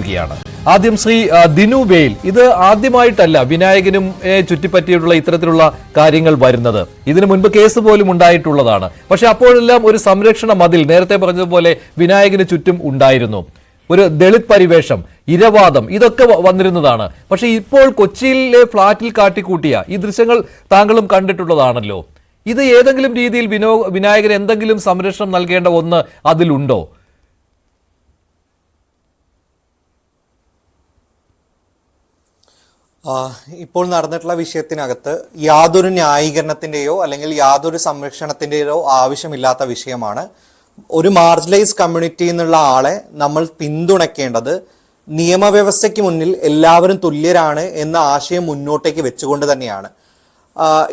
ചേരുകയാണ് ആദ്യം ശ്രീ ദിനു വേൽ ഇത് ആദ്യമായിട്ടല്ല വിനായകനും ചുറ്റിപ്പറ്റിയിട്ടുള്ള ഇത്തരത്തിലുള്ള കാര്യങ്ങൾ വരുന്നത്. ഇതിനു മുൻപ് കേസ് പോലും ഉണ്ടായിട്ടുള്ളതാണ്. പക്ഷെ അപ്പോഴെല്ലാം ഒരു സംരക്ഷണ മതിൽ നേരത്തെ പറഞ്ഞതുപോലെ വിനായകന് ചുറ്റും ഉണ്ടായിരുന്നു. ഒരു ദളിത് പരിവേഷം ഇരവാദം ഇതൊക്കെ വന്നിരുന്നതാണ്. പക്ഷെ ഇപ്പോൾ കൊച്ചിയിലെ ഫ്ളാറ്റിൽ കാട്ടിക്കൂട്ടിയ ഈ ദൃശ്യങ്ങൾ താങ്കളും കണ്ടിട്ടുള്ളതാണല്ലോ. ഇത് ഏതെങ്കിലും രീതിയിൽ വിനോ എന്തെങ്കിലും സംരക്ഷണം നൽകേണ്ട ഒന്ന് അതിലുണ്ടോ? ഇപ്പോൾ നടന്നിട്ടുള്ള വിഷയത്തിനകത്ത് യാതൊരു ന്യായീകരണത്തിന്റെയോ അല്ലെങ്കിൽ യാതൊരു സംരക്ഷണത്തിന്റെയോ ആവശ്യമില്ലാത്ത വിഷയമാണ്. ഒരു മാർജിനലൈസ് കമ്മ്യൂണിറ്റി എന്നുള്ള ആളെ നമ്മൾ പിന്തുണയ്ക്കേണ്ടത് നിയമവ്യവസ്ഥയ്ക്ക് മുന്നിൽ എല്ലാവരും തുല്യരാണ് എന്ന ആശയം മുന്നോട്ടേക്ക് വെച്ചുകൊണ്ട് തന്നെയാണ്.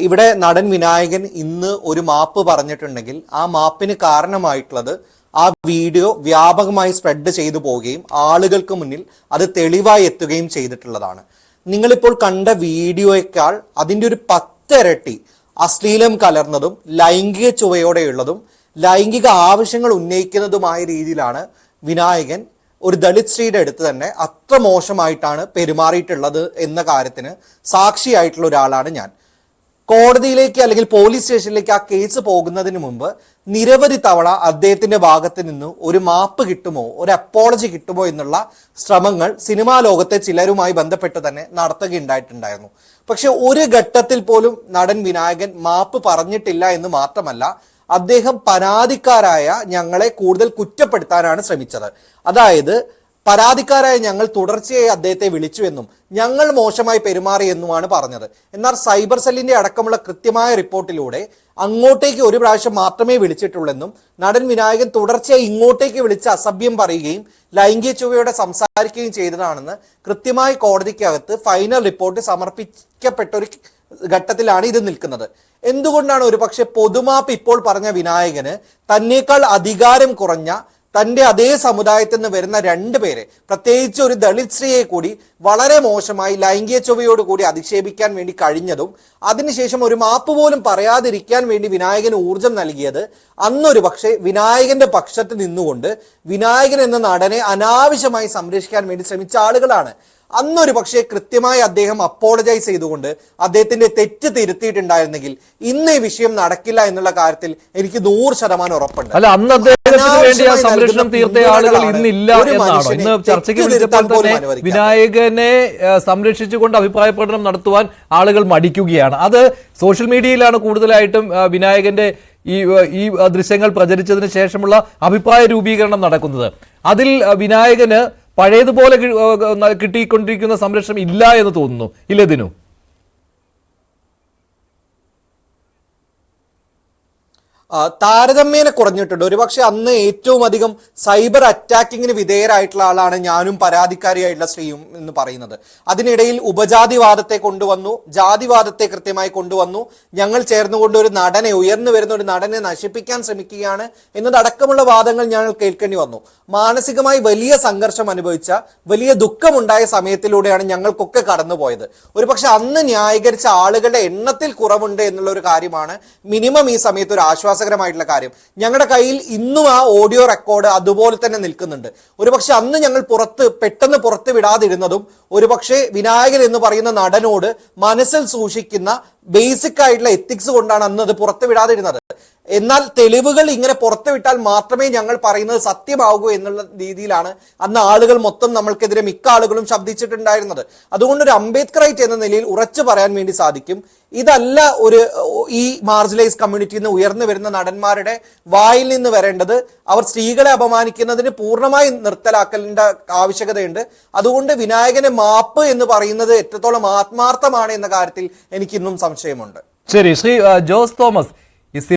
ഇവിടെ നടൻ വിനായകൻ ഇന്ന് ഒരു മാപ്പ് പറഞ്ഞിട്ടുണ്ടെങ്കിൽ ആ മാപ്പിന് കാരണമായിട്ടുള്ളത് ആ വീഡിയോ വ്യാപകമായി സ്പ്രെഡ് ചെയ്തു പോവുകയും ആളുകൾക്ക് മുന്നിൽ അത് തെളിവായി എത്തുകയും ചെയ്തിട്ടുള്ളതാണ്. നിങ്ങളിപ്പോൾ കണ്ട വീഡിയോയേക്കാൾ അതിന്റെ ഒരു പത്തിരട്ടി അശ്ലീലം കലർന്നതും ലൈംഗിക ചുവയോടെയുള്ളതും ലൈംഗിക ആവശ്യങ്ങൾ ഉന്നയിക്കുന്നതുമായ രീതിയിലാണ് വിനായകൻ ഒരു ദളിത് സ്ത്രീയുടെ അടുത്ത് തന്നെ അത്ര മോശമായിട്ടാണ് പെരുമാറിയിട്ടുള്ളത് എന്ന കാര്യത്തിന് സാക്ഷിയായിട്ടുള്ള ഒരാളാണ് ഞാൻ. കോടതിയിലേക്ക് അല്ലെങ്കിൽ പോലീസ് സ്റ്റേഷനിലേക്ക് ആ കേസ് പോകുന്നതിന് മുമ്പ് നിരവധി തവണ അദ്ദേഹത്തിന്റെ ഭാഗത്ത് നിന്ന് ഒരു മാപ്പ് കിട്ടുമോ ഒരു അപ്പോളജി കിട്ടുമോ എന്നുള്ള ശ്രമങ്ങൾ സിനിമാ ലോകത്തെ ചിലരുമായി ബന്ധപ്പെട്ട് തന്നെ നടത്തുകയുണ്ടായിട്ടുണ്ടായിരുന്നു. പക്ഷെ ഒരു ഘട്ടത്തിൽ പോലും നടൻ വിനായകൻ മാപ്പ് പറഞ്ഞിട്ടില്ല എന്ന് മാത്രമല്ല അദ്ദേഹം പരാതിക്കാരായ ഞങ്ങളെ കൂടുതൽ കുറ്റപ്പെടുത്താനാണ് ശ്രമിച്ചത്. അതായത് പരാതിക്കാരായ ഞങ്ങൾ തുടർച്ചയായി അദ്ദേഹത്തെ വിളിച്ചുവെന്നും ഞങ്ങൾ മോശമായി പെരുമാറിയെന്നുമാണ് പറഞ്ഞത്. എന്നാൽ സൈബർ സെല്ലിന്റെ അടക്കമുള്ള കൃത്യമായ റിപ്പോർട്ടിലൂടെ അങ്ങോട്ടേക്ക് ഒരു പ്രാവശ്യം മാത്രമേ വിളിച്ചിട്ടുള്ളെന്നും നടൻ വിനായകൻ തുടർച്ചയായി ഇങ്ങോട്ടേക്ക് വിളിച്ച് അസഭ്യം പറയുകയും ലൈംഗിക ചുവയോടെ സംസാരിക്കുകയും ചെയ്തതാണെന്ന് കൃത്യമായി കോടതിക്കകത്ത് ഫൈനൽ റിപ്പോർട്ട് സമർപ്പിക്കപ്പെട്ട ഒരു ഘട്ടത്തിലാണ് ഇത് നിൽക്കുന്നത്. എന്തുകൊണ്ടാണ് ഒരു പക്ഷെ പൊതുമാപ്പ് ഇപ്പോൾ പറഞ്ഞ വിനായകന് തന്നേക്കാൾ അധികാരം കുറഞ്ഞ തന്റെ അതേ സമുദായത്തിൽ നിന്ന് വരുന്ന രണ്ട് പേരെ പ്രത്യേകിച്ച് ഒരു ദളിത് സ്ത്രീയെ കൂടി വളരെ മോശമായി ലൈംഗിക ചൊവ്വയോട് കൂടി അധിക്ഷേപിക്കാൻ വേണ്ടി കഴിഞ്ഞതും അതിനുശേഷം ഒരു മാപ്പ് പോലും പറയാതിരിക്കാൻ വേണ്ടി വിനായകന് ഊർജം നൽകിയത് അന്നൊരു പക്ഷേ വിനായകന്റെ പക്ഷത്ത് നിന്നുകൊണ്ട് വിനായകൻ എന്ന നടനെ അനാവശ്യമായി സംരക്ഷിക്കാൻ വേണ്ടി ശ്രമിച്ച ആളുകളാണ്. അന്നൊരു പക്ഷേ കൃത്യമായി അദ്ദേഹം അപ്പോളജൈസ് ചെയ്തുകൊണ്ട് അദ്ദേഹത്തിന്റെ തെറ്റ് തിരുത്തിയിട്ടുണ്ടായിരുന്നെങ്കിൽ ഇന്ന് ഈ വിഷയം നടക്കില്ല എന്നുള്ള കാര്യത്തിൽ എനിക്ക് നൂറ് ശതമാനം ഉറപ്പുണ്ട്. അല്ല അന്ന് അദ്ദേഹത്തിന് വേണ്ടി ആ അനാവശ്യമായി സംരക്ഷണം തീർത്ത ആളുകൾ ഇന്നില്ല എന്നാണോ? ഇന്ന് ചർച്ചയ്ക്ക് വിളിച്ചപ്പോൾ തന്നെ വിനായകനെ സംരക്ഷിച്ചുകൊണ്ട് അഭിപ്രായ പ്രകടനം നടത്തുവാൻ ആളുകൾ മടിക്കുകയാണ്. അത് സോഷ്യൽ മീഡിയയിലാണ് കൂടുതലായിട്ടും വിനായകന്റെ ഈ ഈ ദൃശ്യങ്ങൾ പ്രചരിച്ചതിന് ശേഷമുള്ള അഭിപ്രായ രൂപീകരണം നടക്കുന്നത്. അതിൽ വിനായകന് പഴയതുപോലെ കിട്ടിക്കൊണ്ടിരിക്കുന്ന സംരക്ഷണം ഇല്ല എന്ന് തോന്നുന്നു. ഇല്ലേ ആ, താരതമ്യേന കുറഞ്ഞിട്ടുണ്ട്. ഒരുപക്ഷെ അന്ന് ഏറ്റവും അധികം സൈബർ അറ്റാക്കിങ്ങിന് വിധേയരായിട്ടുള്ള ആളാണ് ഞാനും പരാതിക്കാരിയായിട്ടുള്ള ശ്രീയും എന്ന് പറയുന്നത്. അതിനിടയിൽ ഉപജാതിവാദത്തെ കൊണ്ടുവന്നു. ജാതിവാദത്തെ കൃത്യമായി കൊണ്ടുവന്നു. ഞങ്ങൾ ചേർന്നുകൊണ്ട് ഒരു നടനെ ഉയർന്നു വരുന്ന ഒരു നടനെ നശിപ്പിക്കാൻ ശ്രമിക്കുകയാണ് എന്നതടക്കമുള്ള വാദങ്ങൾ ഞങ്ങൾ കേൾക്കേണ്ടി വന്നു. മാനസികമായി വലിയ സംഘർഷം അനുഭവിച്ച വലിയ ദുഃഖമുണ്ടായ സമയത്തിലൂടെയാണ് ഞങ്ങൾക്കൊക്കെ കടന്നുപോയത്. ഒരുപക്ഷെ അന്ന് ന്യായീകരിച്ച ആളുകളുടെ എണ്ണത്തിൽ കുറവുണ്ട് എന്നുള്ള ഒരു കാര്യമാണ് മിനിമം ഈ സമയത്ത് ഒരു ആശ്വാസകരമായിട്ടുള്ള കാര്യം. ഞങ്ങളുടെ കയ്യിൽ ഇന്നും ആ ഓഡിയോ റെക്കോർഡ് അതുപോലെ തന്നെ നിൽക്കുന്നുണ്ട്. ഒരുപക്ഷെ അന്ന് ഞങ്ങൾ പുറത്ത് പെട്ടെന്ന് പുറത്ത് വിടാതിരുന്നതും ഒരുപക്ഷെ വിനായകൻ എന്ന് പറയുന്ന നടനോട് മനസ്സിൽ സൂക്ഷിക്കുന്ന ബേസിക് ആയിട്ടുള്ള എത്തിക്സ് കൊണ്ടാണ് അന്ന് അത് പുറത്ത് വിടാതിരുന്നത്. എന്നാൽ തെളിവുകൾ ഇങ്ങനെ പുറത്തുവിട്ടാൽ മാത്രമേ ഞങ്ങൾ പറയുന്നത് സത്യമാകൂ എന്നുള്ള രീതിയിലാണ് അന്ന് ആളുകൾ മൊത്തം നമ്മൾക്കെതിരെ മിക്ക ആളുകളും ശബ്ദിച്ചിട്ടുണ്ടായിരുന്നത്. അതുകൊണ്ട് ഒരു അംബേദ്കറൈറ്റ് എന്ന നിലയിൽ ഉറച്ചു പറയാൻ വേണ്ടി സാധിക്കും. ഇതല്ല ഒരു ഈ മാർജിലൈസ് കമ്മ്യൂണിറ്റിയിൽ നിന്ന് ഉയർന്നു വരുന്ന നടന്മാരുടെ വായിൽ നിന്ന് വരേണ്ടത് അവർ സ്ത്രീകളെ അപമാനിക്കുന്നതിന് പൂർണമായി നിർത്തലാക്കലിന്റെ ആവശ്യകതയുണ്ട്. അതുകൊണ്ട് വിനായകനെ മാപ്പ് എന്ന് പറയുന്നത് എത്രത്തോളം ആത്മാർത്ഥമാണ് എന്ന കാര്യത്തിൽ എനിക്കിന്നും സംശയമുണ്ട്. ശരി ശ്രീ ജോസ് തോമസ്